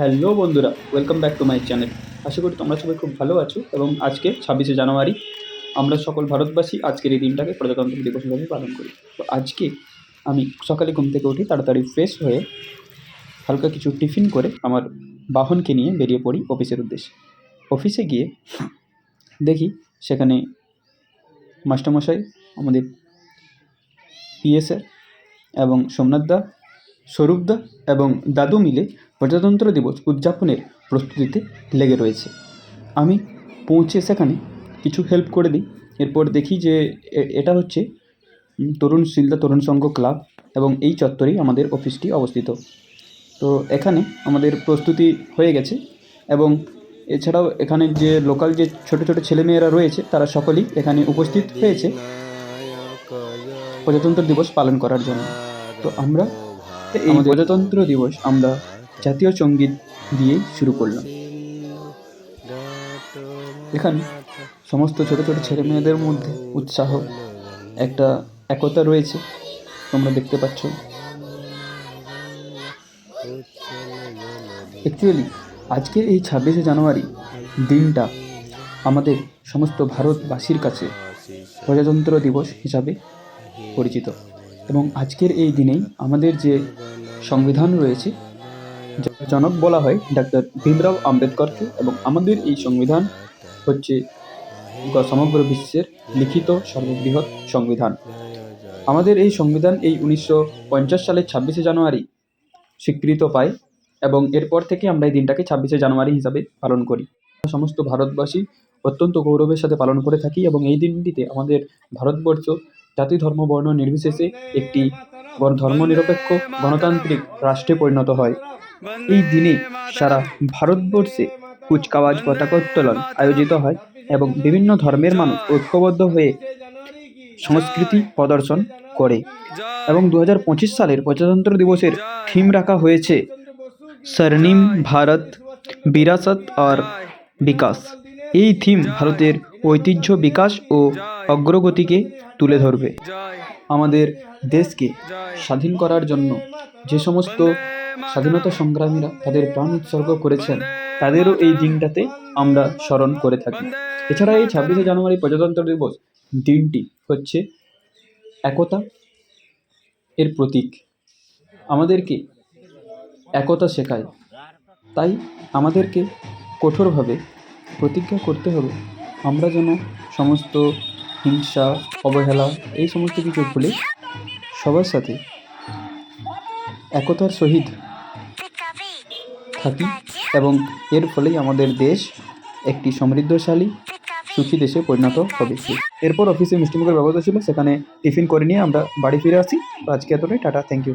Hello বন্ধুরা welcome back to my channel আশা করি তোমরা সবাই খুব ভালো আছো এবং আজকে ছাব্বিশে জানুয়ারি, আমরা সকল ভারতবাসী আজকের এই দিনটাকে প্রজাতন্ত্র দিবস হিসাবে পালন করি। তো আজকে আমি সকালে ঘুম থেকে উঠি তাড়াতাড়ি ফ্রেশ হয়ে হালকা কিছু টিফিন করে আমার বাহনকে নিয়ে বেরিয়ে পড়ি অফিসের উদ্দেশ্যে। অফিসে গিয়ে দেখি সেখানে মাস্টারমশাই, আমাদের পিএসএর এবং সোমনাথদা স্বরূপদা এবং দাদু মিলে প্রজাতন্ত্র দিবস উদযাপনের প্রস্তুতিতে লেগে রয়েছে। আমি পৌঁছে সেখানে কিছু হেল্প করে দিই। এরপর দেখি যে এটা হচ্ছে তরুণ শিলদা তরুণ সংঘ ক্লাব এবং এই চত্বরেই আমাদের অফিসটি অবস্থিত। তো এখানে আমাদের প্রস্তুতি হয়ে গেছে এবং এছাড়াও এখানে যে লোকাল যে ছোট ছোট ছেলেমেয়েরা রয়েছে তারা সকলেই এখানে উপস্থিত হয়েছে প্রজাতন্ত্র দিবস পালন করার জন্য। তো আমরা এই প্রজাতন্ত্র দিবস আমরা জাতীয় সংগীত দিয়ে শুরু করলাম। এখানে সমস্ত ছোট ছোট ছেলে মেয়েদের মধ্যে উৎসাহ, একটা একতা রয়েছে, তোমরা দেখতে পাচ্ছ। অ্যাকচুয়ালি আজকের এই ছাব্বিশে জানুয়ারি দিনটা আমাদের সমস্ত ভারতবাসীর কাছে প্রজাতন্ত্র দিবস হিসাবে পরিচিত। এবং আজকের এই দিনেই আমাদের যে সংবিধান রয়েছে জনক বলা হয়, ডাক্তার ভীমরাও আম্বেদকরকে এবং আমাদের এই সংবিধান হচ্ছে সমগ্র বিশ্বের লিখিত সর্ববৃহৎ সংবিধান। আমাদের এই সংবিধান এই উনিশশো পঞ্চাশ সালের ছাব্বিশে জানুয়ারি স্বীকৃত পায় এবং এরপর থেকে আমরা এই দিনটাকে ছাব্বিশে জানুয়ারি হিসাবে পালন করি। সমস্ত ভারতবাসী অত্যন্ত গৌরবের সাথে পালন করে থাকি এবং এই দিনটিতে আমাদের ভারতবর্ষ জাতি, ধর্ম, বর্ণ নির্বিশেষে একটি ধর্মনিরপেক্ষ গণতান্ত্রিক রাষ্ট্রে পরিণত হয়। এই দিনে সারা ভারতবর্ষে কুচকাওয়াজ পতাকা উত্তোলন আয়োজিত হয় এবং বিভিন্ন ধর্মের মানুষ ঐক্যবদ্ধ হয়ে সংস্কৃতি প্রদর্শন করে এবং দু হাজার পঁচিশ সালের প্রজাতন্ত্র দিবসের থিম রাখা হয়েছে স্বর্ণিম ভারত, বিরাসত আর বিকাশ। এই থিম ভারতের ঐতিহ্য বিকাশ ও অগ্রগতিকে তুলে ধরবে। আমাদের দেশকে স্বাধীন করার জন্য যে সমস্ত স্বাধীনতা সংগ্রামীরা তাদের প্রাণ উৎসর্গ করেছেন। তাদেরও এই দিনটাতে আমরা স্মরণ করে থাকি। এছাড়া এই ছাব্বিশে জানুয়ারি প্রজাতন্ত্র দিবস দিনটি হচ্ছে একতা এর প্রতীক। আমাদেরকে একতা শেখায়। তাই আমাদেরকে কঠোরভাবে প্রতিজ্ঞা করতে হবে। আমরা যেন সমস্ত হিংসা অবহেলা এই সমস্ত কিছু ভুলে সবার সাথে একতার সহিত থাকি এবং এর ফলেই আমাদের দেশ একটি সমৃদ্ধশালী, সুখী দেশে পরিণত হবে। এরপর অফিসে মিষ্টিমুখের ব্যবস্থা ছিল, সেখানে টিফিন করে নিয়ে আমরা বাড়ি ফিরে আসি। আজকে এতটাই, টাটা থ্যাংক ইউ